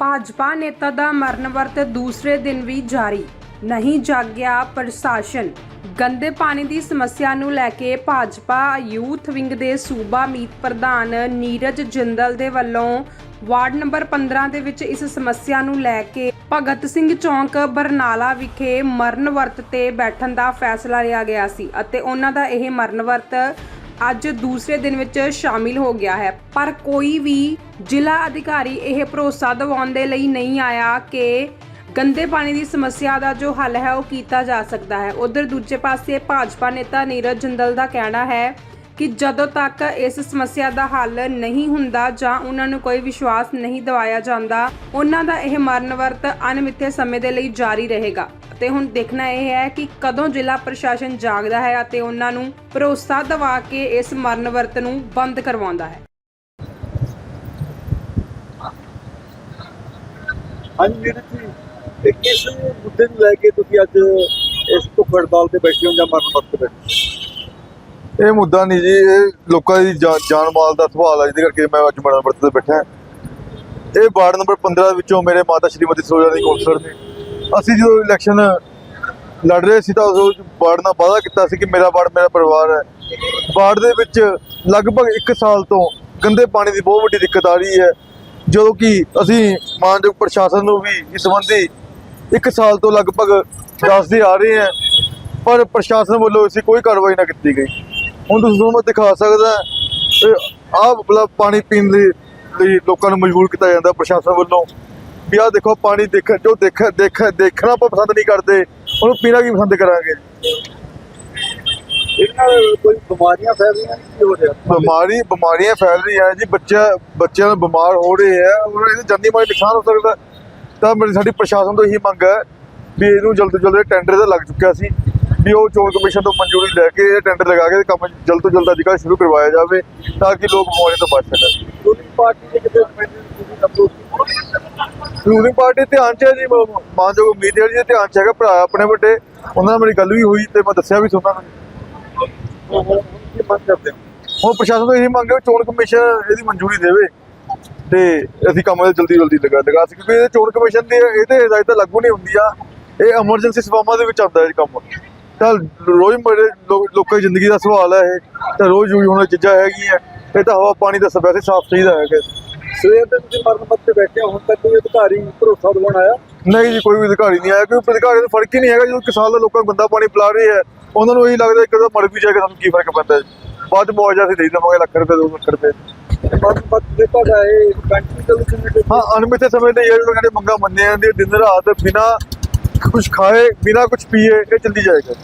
ਭਾਜਪਾ ਨੇਤਾ ਦਾ ਮਰਨ ਵਰਤ ਦੂਸਰੇ ਦਿਨ ਵੀ ਜਾਰੀ। ਨਹੀਂ ਜਾਗਿਆ ਪ੍ਰਸ਼ਾਸਨ। ਗੰਦੇ ਪਾਣੀ ਦੀ ਸਮੱਸਿਆ ਨੂੰ ਲੈ ਕੇ ਭਾਜਪਾ ਯੂਥ ਵਿੰਗ ਦੇ ਸੂਬਾ ਮੀਤ ਪ੍ਰਧਾਨ ਨੀਰਜ ਜਿੰਦਲ ਦੇ ਵੱਲੋਂ ਵਾਰਡ ਨੰਬਰ 15 ਦੇ ਵਿੱਚ ਇਸ ਸਮੱਸਿਆ ਨੂੰ ਲੈ ਕੇ ਭਗਤ ਸਿੰਘ ਚੌਂਕ, ਬਰਨਾਲਾ ਵਿਖੇ ਮਰਨ ਵਰਤ ਤੇ ਬੈਠਣ ਦਾ ਫੈਸਲਾ ਲਿਆ ਗਿਆ ਸੀ ਅਤੇ ਉਹਨਾਂ ਦਾ ਇਹ ਮਰਨ ਵਰਤ ਅੱਜ ਦੂਸਰੇ ਦਿਨ ਵਿੱਚ ਸ਼ਾਮਿਲ ਹੋ ਗਿਆ ਹੈ। ਪਰ ਕੋਈ ਵੀ ਜ਼ਿਲ੍ਹਾ ਅਧਿਕਾਰੀ ਇਹ ਭਰੋਸਾ ਦਿਵਾਉਣ ਦੇ ਲਈ ਨਹੀਂ ਆਇਆ ਕਿ ਗੰਦੇ ਪਾਣੀ ਦੀ ਸਮੱਸਿਆ ਦਾ ਜੋ ਹੱਲ ਹੈ ਉਹ ਕੀਤਾ ਜਾ ਸਕਦਾ ਹੈ। ਉਧਰ ਦੂਜੇ ਪਾਸੇ ਭਾਜਪਾ ਨੇਤਾ ਨੀਰਜ ਜਿੰਦਲ ਦਾ ਕਹਿਣਾ ਹੈ ਕਿ ਜਦੋਂ ਤੱਕ ਇਸ ਸਮੱਸਿਆ ਦਾ ਹੱਲ ਨਹੀਂ ਹੁੰਦਾ ਜਾਂ ਉਹਨਾਂ ਨੂੰ ਕੋਈ ਵਿਸ਼ਵਾਸ ਨਹੀਂ ਦਿਵਾਇਆ ਜਾਂਦਾ, ਉਹਨਾਂ ਦਾ ਇਹ ਮਰਨ ਵਰਤ ਅਣਮਿੱਥੇ ਸਮੇਂ ਦੇ ਲਈ ਜਾਰੀ ਰਹੇਗਾ। ਤੇ ਹੁਣ ਦੇਖਣਾ ਇਹ ਹੈ ਕਿ ਕਦੋਂ ਜ਼ਿਲ੍ਹਾ ਪ੍ਰਸ਼ਾਸਨ ਜਾਗਦਾ ਹੈ ਅਤੇ ਉਹਨਾਂ ਨੂੰ ਭਰੋਸਾ ਦਿਵਾ ਕੇ ਇਸ ਮਰਨ ਵਰਤ ਨੂੰ ਬੰਦ ਕਰਵਾਉਂਦਾ ਹੈ ਹਾਂਜੀ ਵੀਰ ਜੀ ਇਹ ਕਿਸ ਮੁੱਦੇ ਨੂੰ ਲੈ ਕੇ ਤੁਸੀਂ ਅੱਜ ਇਸ ਭੁੱਖ ਹੜਤਾਲ ਤੇ ਬੈਠੇ ਹੋ ਜਾਂ ਮਰਨ ਵਕਤ ਬੈਠੇ ਇਹ ਮੁੱਦਾ ਨਹੀਂ ਜੀ ਇਹ ਲੋਕਾਂ ਦੀ ਜਾਨ ਮਾਲ ਦਾ ਸਵਾਲ ਹੈ ਜਿਹਦੇ ਕਰਕੇ ਮੈਂ ਅੱਜ ਮਰਨ ਵਰਤ ਤੇ ਬੈਠਾ ਹਾਂ। ਇਹ ਵਾਰਡ ਨੰਬਰ 15 ਵਿੱਚੋਂ ਮੇਰੇ ਮਾਤਾ ਸ਼੍ਰੀਮਤੀ ਸਰੋਜਾ ਦੀ ਕੌਂਸਲਰ ਨੇ ਅਸੀਂ ਜਦੋਂ ਇਲੈਕਸ਼ਨ ਲੜ ਰਹੇ ਸੀ ਤਾਂ ਉਸ ਵਾਰਡ ਨਾਲ ਵਾਅਦਾ ਕੀਤਾ ਸੀ ਕਿ ਮੇਰਾ ਵਾਰਡ ਮੇਰਾ ਪਰਿਵਾਰ ਹੈ। ਵਾਰਡ ਦੇ ਵਿੱਚ ਲਗਭਗ 1 ਸਾਲ ਤੋਂ ਗੰਦੇ ਪਾਣੀ ਦੀ ਬਹੁਤ ਵੱਡੀ ਦਿੱਕਤ ਆ ਰਹੀ ਹੈ। ਜਦੋਂ ਕਿ ਅਸੀਂ ਮਾਨਯੋਗ ਪ੍ਰਸ਼ਾਸਨ ਨੂੰ ਵੀ ਇਸ ਸੰਬੰਧੀ 1 ਸਾਲ ਤੋਂ ਲਗਭਗ ਦੱਸਦੇ ਆ ਰਹੇ ਹਾਂ, ਪਰ ਪ੍ਰਸ਼ਾਸਨ ਵੱਲੋਂ ਇਸ ਕੋਈ ਕਾਰਵਾਈ ਨਾ ਕੀਤੀ ਗਈ। ਹੁਣ ਤੁਸੀਂ ਤੁਹਾਨੂੰ ਮੈਂ ਦਿਖਾ ਸਕਦਾ ਆਹ ਮਤਲਬ ਪਾਣੀ ਪੀਣ ਲਈ ਲਈ ਲੋਕਾਂ ਨੂੰ ਮਜਬੂਰ ਕੀਤਾ ਜਾਂਦਾ ਪ੍ਰਸ਼ਾਸਨ ਵੱਲੋਂ। ਵੀ ਆਹ ਦੇਖੋ ਪਾਣੀ ਦੇਖ ਜੋ ਦੇਖ ਦੇਖ ਦੇਖਣਾ ਆਪਾਂ ਪਸੰਦ ਨਹੀਂ ਕਰਦੇ ਉਹਨੂੰ ਪੀਣਾ ਕੀ ਪਸੰਦ ਕਰਾਂਗੇ? ਇਹਨਾਂ ਨਾਲ ਕੋਈ ਬਿਮਾਰੀਆਂ ਫੈਲ ਰਹੀਆਂ ਨੇ ਕੀ ਹੋ ਰਿਹਾ? ਬਿਮਾਰੀ ਬਿਮਾਰੀਆਂ ਫੈਲ ਰਹੀਆਂ ਜੀ ਬੱਚਾ ਬੱਚਿਆਂ ਨੂੰ ਬਿਮਾਰ ਹੋ ਰਹੇ ਆ ਉਹਨਾਂ ਇਹਦੇ ਜਾਨੀ ਮਾਲੀ ਨੁਕਸਾਨ ਹੋ ਸਕਦਾ। ਤਾਂ ਮੇਰੀ ਸਾਡੀ ਪ੍ਰਸ਼ਾਸਨ ਤੋਂ ਇਹੀ ਮੰਗ ਹੈ ਵੀ ਇਹਨੂੰ ਜਲਦ ਤੋਂ ਜਲਦ ਟੈਂਡਰ ਤਾਂ ਲੱਗ ਚੁੱਕਿਆ ਸੀ ਵੀ ਉਹ ਚੋਣ ਕਮਿਸ਼ਨ ਤੋਂ ਮਨਜ਼ੂਰੀ ਲੈ ਕੇ ਇਹ ਟੈਂਡਰ ਲਗਾ ਕੇ ਕੰਮ ਜਲਦ ਤੋਂ ਜਲਦ ਅੱਜ ਕੱਲ੍ਹ ਸ਼ੁਰੂ ਕਰਵਾਇਆ ਜਾਵੇ ਤਾਂ ਕਿ ਲੋਕ ਬਿਮਾਰੀ ਤੋਂ ਬਚ ਸਕਣ। ਪਾਰਟੀ ਦੇ ਕਿਤੇ ਰੂਲਿੰਗ ਪਾਰਟੀ ਧਿਆਨ ਚ ਹੈ ਜੀ ਮਾਨਯੋਗ ਉਮੀਦਵਾਰ ਜੀ ਦੇ ਧਿਆਨ ਚ ਹੈਗਾ, ਭਰਾ ਆਪਣੇ ਵੱਡੇ, ਉਹਨਾਂ ਨਾਲ ਮੇਰੀ ਗੱਲ ਵੀ ਹੋਈ ਤੇ ਮੈਂ ਦੱਸਿਆ ਵੀ ਸੁਣਾ ਹੁਣ ਪ੍ਰਸ਼ਾਸਨ ਤੋਂ ਇਹੀ ਮੰਗ ਹੈ ਚੋਣ ਕਮਿਸ਼ਨ ਇਹਦੀ ਮਨਜ਼ੂਰੀ ਦੇਵੇ ਤੇ ਅਸੀਂ ਕੰਮ ਇਹ ਜਲਦੀ ਜਲਦੀ ਲਗਾ ਲਗਾ ਸਕੀ ਕਿਉਂਕਿ ਇਹ ਚੋਣ ਕਮਿਸ਼ਨ ਦੀ ਇਹਦੇ ਹਦਾਇਤਾਂ ਲਾਗੂ ਨਹੀਂ ਹੁੰਦੀਆਂ ਇਹ ਐਮਰਜੈਂਸੀ ਸੇਵਾਵਾਂ ਦੇ ਵਿੱਚ ਆਉਂਦਾ ਹੈ ਕੰਮ। ਤਾਂ ਰੋਜ਼ ਮਰੇ ਲੋਕਾਂ ਦੀ ਜ਼ਿੰਦਗੀ ਦਾ ਸਵਾਲ ਹੈ ਇਹ, ਤਾਂ ਰੋਜ਼ ਯੂਜ਼ ਹੋਣ ਚੀਜ਼ਾਂ ਹੈਗੀਆਂ, ਇਹ ਤਾਂ ਹਵਾ ਪਾਣੀ ਦਾ ਵੈਸੇ ਸਾਫ਼ ਚਾਹੀਦਾ ਹੈਗਾ। ਸਵੇਰ ਦੇ ਤੁਸੀਂ ਮਰਨ ਵਕਤ ਤੇ ਬੈਠੇ ਹੋ ਹੁਣ ਤੱਕ ਕੋਈ ਅਧਿਕਾਰੀ ਭਰੋਸਾ ਦਿਵਾਉਣ ਆਇਆ? ਨਹੀਂ ਜੀ ਕੋਈ ਵੀ ਅਧਿਕਾਰੀ ਨਹੀਂ ਆਇਆ ਕਿਉਂਕਿ ਅਧਿਕਾਰੀ ਨੂੰ ਫ਼ਰਕ ਹੀ ਨਹੀਂ ਹੈਗਾ ਜਦੋਂ ਕਿਸਾਨ ਦੇ ਲੋਕਾਂ ਨੂੰ ਗੰਦਾ ਪਾਣੀ ਪਿਲਾ ਰਹੇ ਹੈ। ਉਹਨਾਂ ਨੂੰ ਇਹੀ ਲੱਗਦਾ ਕਿ ਕਦੋਂ ਮਰ ਵੀ ਜਾਏਗਾ ਸਾਨੂੰ ਕੀ ਫ਼ਰਕ ਪੈਂਦਾ ਬਾਅਦ ਮੁਆਵਜ਼ਾ ਅਸੀਂ ਦੇ ਦੇਵਾਂਗੇ ਲੱਖ ਰੁਪਏ ਦੋ ਲੱਖ ਰੁਪਏ। ਤੇ ਦੇ ਹਾਂ ਅਨਮਿੱਥੇ ਸਮੇਂ ਲਈ ਇਹ ਲੋਕਾਂ ਦੀ ਮੰਗਾਂ ਮੰਨੀਆਂ ਜਾਂਦੀਆਂ ਦਿਨ ਰਾਤ ਬਿਨਾ ਕੁਝ ਖਾਏ ਬਿਨਾ ਕੁਝ ਪੀਏ ਇਹ ਚੱਲਦੀ ਜਾਏਗਾ।